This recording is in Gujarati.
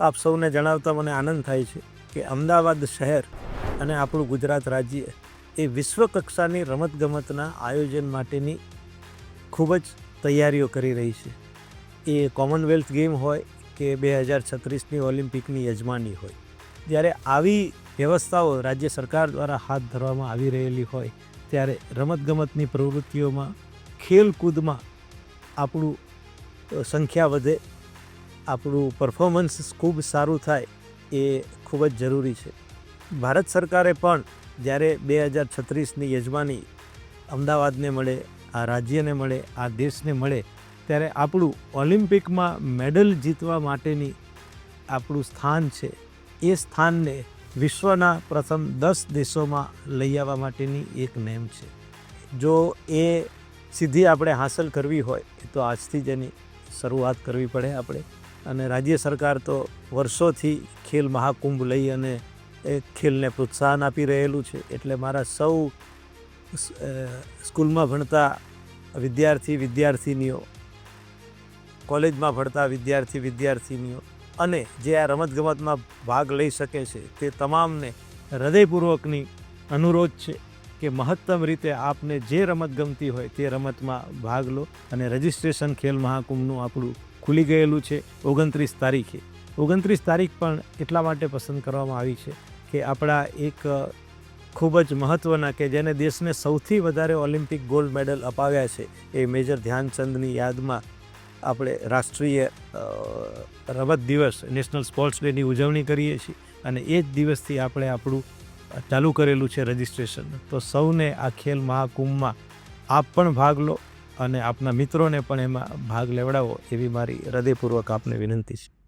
આપ સૌને જણાવતા મને આનંદ થાય છે કે અમદાવાદ શહેર અને આપણું ગુજરાત રાજ્ય એ વિશ્વ કક્ષાની રમતગમતના આયોજન માટેની ખૂબ જ તૈયારીઓ કરી રહી છે. એ કોમનવેલ્થ ગેમ હોય કે બે હજાર છત્રીસની ઓલિમ્પિકની યજમાની હોય. જ્યારે આવી વ્યવસ્થાઓ રાજ્ય સરકાર દ્વારા હાથ ધરવામાં આવી રહેલી હોય, ત્યારે રમતગમતની પ્રવૃત્તિઓમાં ખેલકૂદમાં આપણું સંખ્યા વધે આપણું પરફોર્મન્સ ખૂબ સારું થાય એ ખૂબ જ જરૂરી છે. ભારત સરકારે પણ જ્યારે બે હજાર છત્રીસની યજમાની અમદાવાદને મળે, આ રાજ્યને મળે, આ દેશને મળે, ત્યારે આપણું ઓલિમ્પિકમાં મેડલ જીતવા માટેની આપણું સ્થાન છે. એ સ્થાનને વિશ્વના પ્રથમ દસ દેશોમાં લઈ આવવા માટેની એક નેમ છે. જો એ સિદ્ધિ આપણે હાંસલ કરવી હોય, તો આજથી જ એની શરૂઆત કરવી પડે આપણે. અને રાજ્ય સરકાર તો વર્ષોથી ખેલ મહાકુંભ લઈ અને એ ખેલને પ્રોત્સાહન આપી રહેલું છે. એટલે મારા સૌ સ્કૂલમાં ભણતા વિદ્યાર્થી વિદ્યાર્થિનીઓ, કોલેજમાં ભણતા વિદ્યાર્થી વિદ્યાર્થિનીઓ અને જે આ રમતગમતમાં ભાગ લઈ શકે છે તે તમામને હૃદયપૂર્વકની અનુરોધ છે કે મહત્તમ રીતે આપને જે રમત ગમતી હોય તે રમતમાં ભાગ લો અને રજિસ્ટ્રેશન ખેલ મહાકુંભનું આપણું ખુલી ગયેલું છે ઓગણત્રીસ તારીખે. ઓગણત્રીસ તારીખ પણ એટલા માટે પસંદ કરવામાં આવી છે કે આપણા એક ખૂબ જ મહત્ત્વના કે જેને દેશને સૌથી વધારે ઓલિમ્પિક ગોલ્ડ મેડલ અપાવ્યા છે એ મેજર ધ્યાનચંદની યાદમાં આપણે રાષ્ટ્રીય રમત દિવસ, નેશનલ સ્પોર્ટ્સ ડેની ઉજવણી કરીએ છીએ અને એ જ દિવસથી આપણે આપણું ચાલુ કરેલું છે રજિસ્ટ્રેશન. તો સૌને આ ખેલ મહાકુંભમાં આપ પણ ભાગ લો. અને આપના મિત્રોને પણ એમાં ભાગ લેવડાવો એવી મારી હૃદયપૂર્વક આપને વિનંતી છે.